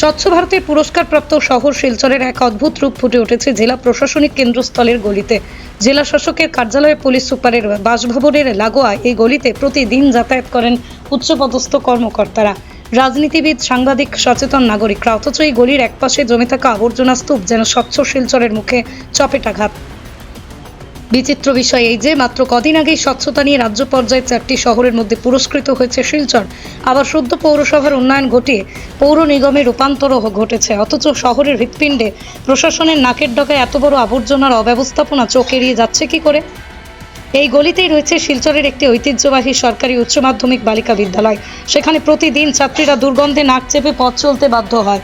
স্বচ্ছ ভারতের পুরস্কারপ্রাপ্ত শহর শিলচরের এক অদ্ভুত রূপ ফুটে উঠেছে জেলা প্রশাসনিক কেন্দ্রস্থলের গলিতে। জেলা শাসকের কার্যালয়ে পুলিশ সুপারের বাসভবনের লাগোয়া এই গলিতে প্রতিদিন যাতায়াত করেন উচ্চপদস্থ কর্মকর্তারা। রাজনীতিবিদ, সাংবাদিক, সচেতন নাগরিকরা, অথচ এই গলির একপাশে জমে থাকা আবর্জনা স্তূপ যেন স্বচ্ছ শিলচরের মুখে চপেটাঘাত। বিচিত্র বিষয় এই যে, মাত্র কদিন আগেই স্বচ্ছতা নিয়ে রাজ্য পর্যায়ে চারটি শহরের মধ্যে পুরস্কৃত হয়েছে শিলচর। আবার সদ্য পৌরসভার উন্নয়ন ঘটিয়ে পৌর নিগমে রূপান্তরও ঘটেছে। অথচ শহরের হৃৎপিণ্ডে প্রশাসনের নাকের ডকায় এত বড় আবর্জনার অব্যবস্থাপনা চোখ এড়িয়ে যাচ্ছে কি করে? এই গলিতেই রয়েছে শিলচরের একটি ঐতিহ্যবাহী সরকারি উচ্চ মাধ্যমিক বালিকা বিদ্যালয়। সেখানে প্রতিদিন ছাত্রীরা দুর্গন্ধে নাক চেপে পথ চলতে বাধ্য হয়।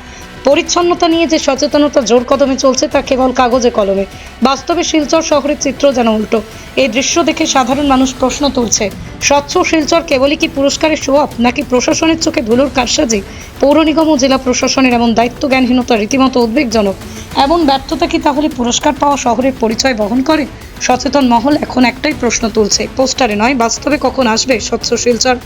পরিচ্ছন্নতা নিয়ে যে সচেতনতা জোর কদমে চলছে তা কেবল কাগজে কলমে। বাস্তবে শিলচর শহরের চিত্র যেন উল্টো। এই দৃশ্য দেখে সাধারণ মানুষ প্রশ্ন তুলছে, স্বচ্ছ শিলচর কেবলই কি পুরস্কারের শো অফ নাকি প্রশাসনের চোখে ধুলোর কারসাজি? পৌর নিগম ও জেলা প্রশাসনের এমন দায়িত্ব জ্ঞানহীনতা রীতিমতো উদ্বেগজনক। এমন ব্যর্থতা কি তাহলে পুরস্কার পাওয়া শহরের পরিচয় বহন করে? সচেতন মহল এখন একটাই প্রশ্ন তুলছে, পোস্টারে নয়, বাস্তবে কখন আসবে স্বচ্ছ শিলচর?